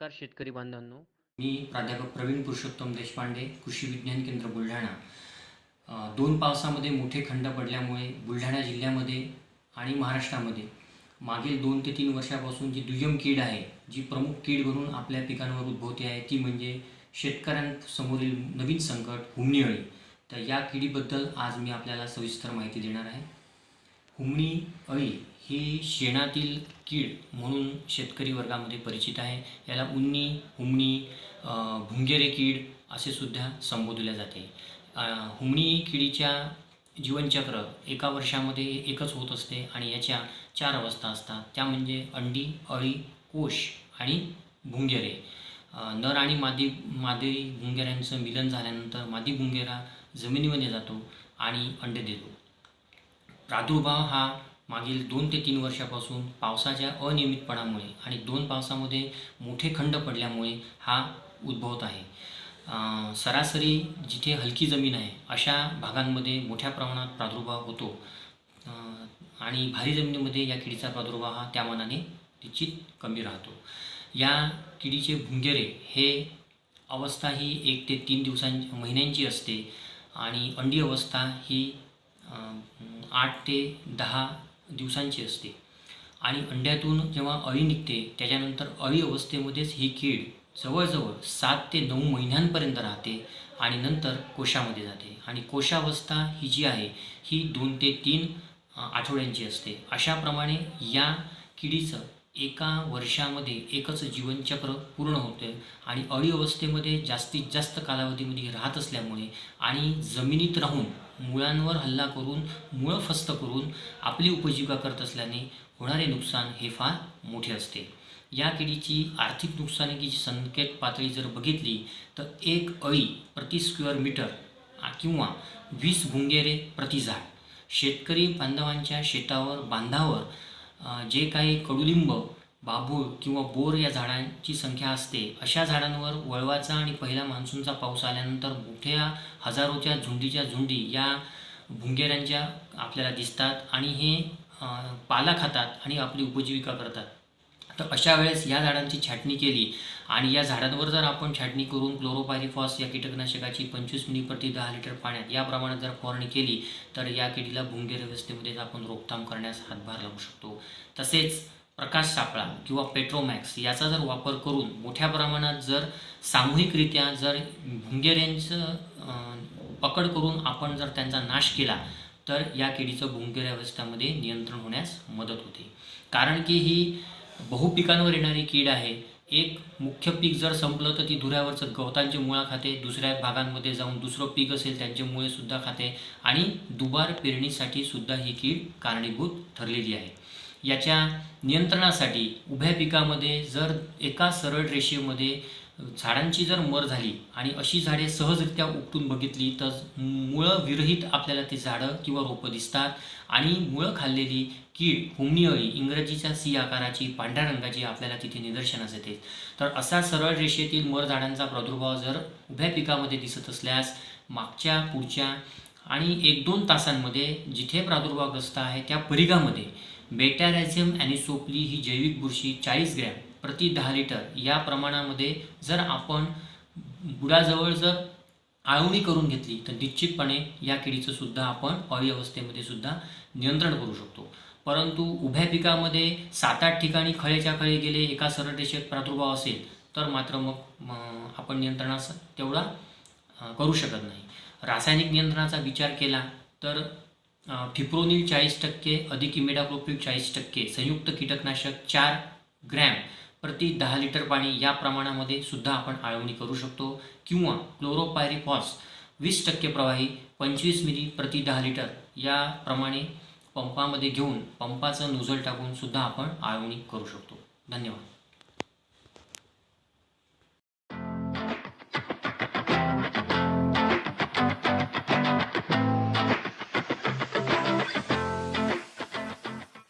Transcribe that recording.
नमस्कार शेतकरी बांधवांनो. मी प्राध्यापक प्रवीण पुरुषोत्तम देशपांडे कृषी विज्ञान केंद्र बुलढाणा. दोन पावसामध्ये मोठे खंड पडल्यामुळे बुलढाणा जिल्ह्यामध्ये आणि महाराष्ट्रामध्ये मागील दोन ते तीन वर्षापासून जी दुय्यम कीड आहे जी प्रमुख कीड म्हणून आपल्या पिकांवर उद्भवते आहे ती म्हणजे शेतकऱ्यांसमोरील नवीन संकट हुमणी अळी. तर या किडीबद्दल आज मी आपल्याला सविस्तर माहिती देणार आहे. हुमणी अळी ही शेणातील कीड म्हणून शेतकरी वर्गामध्ये परिचित आहे. याला उन्नी हुमणी भुंगेरे कीड असे सुद्धा संबोधले जाते. हुमणी किडीच्या जीवनचक्र एका वर्षामध्ये एकच होत असते आणि याच्या चार अवस्था असतात. त्या म्हणजे अंडी अळी कोश आणि भुंगेरे. नर आणि मादी मादी भुंगेऱ्यांचं मिलन झाल्यानंतर मादी भुंगेरा जमिनीमध्ये जातो आणि अंडे देतो. प्रादुर्भाव हा मागील दोन ते तीन वर्षापासून पावसाच्या अनियमितपणामुळे आणि दोन पावसामध्ये मोठे खंड पडल्यामुळे हा उद्भवत आहे. सरासरी जिथे हलकी जमीन आहे अशा भागांमध्ये मोठ्या प्रमाणात प्रादुर्भाव होतो. आणि भारी जमिनीमध्ये या किडीचा प्रादुर्भाव हा त्या मानाने निश्चित कमी राहतो. या किडीचे भुंगेरे हे अवस्था ही एक ते तीन दिवसां महिन्यांची असते आणि अंडी अवस्था ही आठ ते दहा दिवसांची असते. आणि अंड्यातून जेव्हा अळी निघते त्याच्यानंतर अळी अवस्थेमध्येच ही कीड जवळजवळ सात ते नऊ महिन्यांपर्यंत राहते आणि नंतर कोशामध्ये जाते. आणि कोशावस्था ही जी आहे ही दोन ते तीन आठवड्यांची असते. अशाप्रमाणे या किडीचं एका वर्षामध्ये एकच जीवनचक्र पूर्ण होते आणि अळी अवस्थेमध्ये जास्तीत जास्त कालावधीमध्ये राहत असल्यामुळे आणि जमिनीत राहून मुळांवर हल्ला करून मुळं फस्त करून आपली उपजीविका करत असल्याने होणारे नुकसान हे फार मोठे असते. या किडीची आर्थिक नुकसानीची संकेत पातळी जर बघितली तर एक अळी प्रति स्क्वेअर मीटर किंवा वीस भुंगेरे प्रति झाड. शेतकरी बांधवांच्या शेतावर बांधावर जे काही कडुलिंब बाबूळ किंवा बोर या झाडांची संख्या असते. अशा झाडांवर वळवाचा आणि पहिला मान्सूनचा पाऊस आल्यानंतर मोठ्या हजारोच्या झुंडीच्या झुंडी या भुंगेऱ्यांच्या आपल्याला दिसतात आणि हे पाला खातात आणि आपली उपजीविका करतात. तर अशा वेळेस या झाडांची छाटणी केली आणि या झाडांवर जर आपण छाटणी करून क्लोरोपायरिफॉस या कीटकनाशकाची पंचवीस मिली प्रति दहा लिटर पाण्यात या प्रमाणात जर फवारणी केली तर या किडीला भुंगेर व्यवस्थेमध्ये आपण रोकथाम करण्यास हातभार लावू शकतो. तसेच प्रकाश सापळा किंवा पेट्रोमॅक्स याचा जर वापर करून मोठ्या प्रमाणात जर सामूहिकरित्या जर भुंगेऱ्यांचं पकड करून आपण जर त्यांचा नाश केला तर या किडीचं भुंगेऱ्या अवस्थेमध्ये नियंत्रण होण्यास मदत होते. कारण की ही बहुपिकांवर येणारी कीड आहे. एक मुख्य पीक जर संपलं तर ती धुऱ्यावरचं गवतांचे मुळा खाते दुसऱ्या भागांमध्ये जाऊन दुसरं पीक असेल त्यांचे मुळे सुद्धा खाते आणि दुबार पेरणीसाठी सुद्धा ही कीड कारणीभूत ठरलेली आहे. याच्या नियंत्रणासाठी उभ्या पिकामध्ये जर एका सरळ रेषेमध्ये झाडांची जर मर झाली आणि अशी झाडे सहजरित्या उपटून बघितली तर मुळं विरहित आपल्याला ती झाडं किंवा रोपं दिसतात. आणि मुळं खाल्लेली कीड हुमणी अळी इंग्रजीच्या सी आकाराची पांढऱ्या रंगाची आपल्याला तिथे निदर्शनास येते. तर असा सरळ रेषेतील मर झाडांचा प्रादुर्भाव जर उभ्या पिकामध्ये दिसत असल्यास मागच्या पुढच्या आणि एक दोन तासांमध्ये जिथे प्रादुर्भावग्रस्त आहे त्या परिघामध्ये बेटॅरॅझियम ॲनिसोपली ही जैविक बुरशी चाळीस ग्रॅम प्रति दहा लिटर या प्रमाणामध्ये जर आपण बुडाजवळ जर आळवणी करून घेतली तर निश्चितपणे या किडीचं सुद्धा आपण अळी अवस्थेमध्ये सुद्धा नियंत्रण करू शकतो. परंतु उभ्या पिकामध्ये सात आठ ठिकाणी खळेच्या खळे गेले एका सरटेशेत प्रादुर्भाव असेल तर मात्र मग आपण नियंत्रणास तेवढा करू शकत नाही. रासायनिक नियंत्रणाचा विचार केला तर अ, फिप्रोनिल चाळीस टक्के अधिक इमिडाक्लोप्रिड चाळीस टक्के संयुक्त कीटकनाशक चार ग्रॅम प्रति दहा लिटर पाणी या प्रमाणामध्ये सुद्धा आपण आळवणी करू शकतो. किंवा क्लोरोपायरिफॉस वीस टक्के प्रवाही पंचवीस मिली प्रति दहा लिटर याप्रमाणे पंपामध्ये घेऊन पंपाचं नोझल टाकून सुद्धा आपण आळवणी करू शकतो. धन्यवाद.